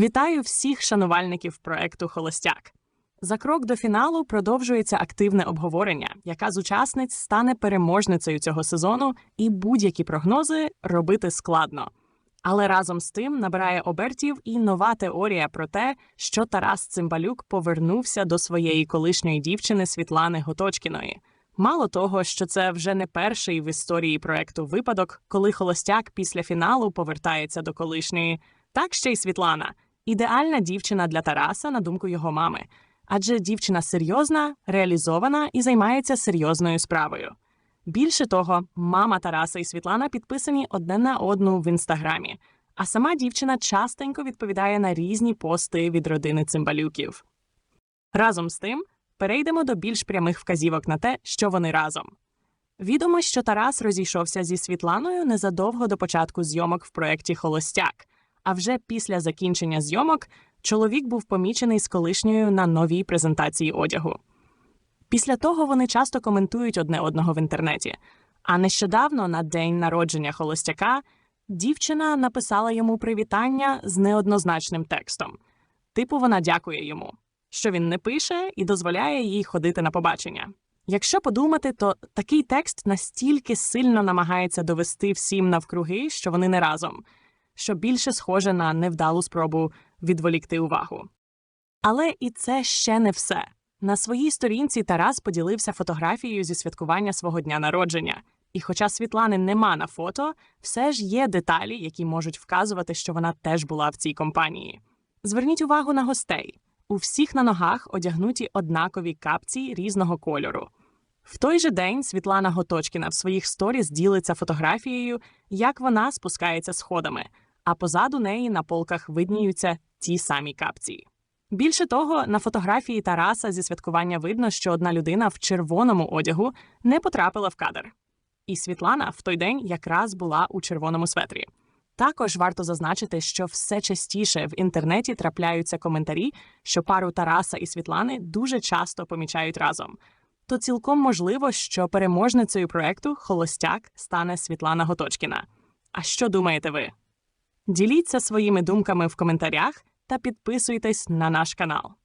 Вітаю всіх шанувальників проекту Холостяк. За крок до фіналу продовжується активне обговорення, яка з учасниць стане переможницею цього сезону, і будь-які прогнози робити складно. Але разом з тим набирає обертів і нова теорія про те, що Тарас Цимбалюк повернувся до своєї колишньої дівчини Світлани Готочкіної. Мало того, що це вже не перший в історії проекту випадок, коли холостяк після фіналу повертається до колишньої, так ще й Світлана ідеальна дівчина для Тараса, на думку його мами. Адже дівчина серйозна, реалізована і займається серйозною справою. Більше того, мама Тараса і Світлана підписані одне на одну в інстаграмі, а сама дівчина частенько відповідає на різні пости від родини цимбалюків. Разом з тим, перейдемо до більш прямих вказівок на те, що вони разом. Відомо, що Тарас розійшовся зі Світланою незадовго до початку зйомок в проєкті Холостяк. А вже після закінчення зйомок чоловік був помічений з колишньою на новій презентації одягу. Після того вони часто коментують одне одного в інтернеті. А нещодавно, на день народження холостяка, дівчина написала йому привітання з неоднозначним текстом. Типу, вона дякує йому, що він не пише і дозволяє їй ходити на побачення. Якщо подумати, то такий текст настільки сильно намагається довести всім навкруги, що вони не разом, що більше схоже на невдалу спробу відволікти увагу. Але і це ще не все. На своїй сторінці Тарас поділився фотографією зі святкування свого дня народження. І хоча Світлани нема на фото, все ж є деталі, які можуть вказувати, що вона теж була в цій компанії. Зверніть увагу на гостей. У всіх на ногах одягнуті однакові капці різного кольору. В той же день Світлана Готочкіна в своїх сторіс ділиться фотографією, як вона спускається сходами, а позаду неї на полках видніються ті самі капці. Більше того, на фотографії Тараса зі святкування видно, що одна людина в червоному одягу не потрапила в кадр. І Світлана в той день якраз була у червоному светрі. Також варто зазначити, що все частіше в інтернеті трапляються коментарі, що пару Тараса і Світлани дуже часто помічають разом. То цілком можливо, що переможницею проекту Холостяк стане Світлана Готочкіна. А що думаєте ви? Діліться своїми думками в коментарях та підписуйтесь на наш канал.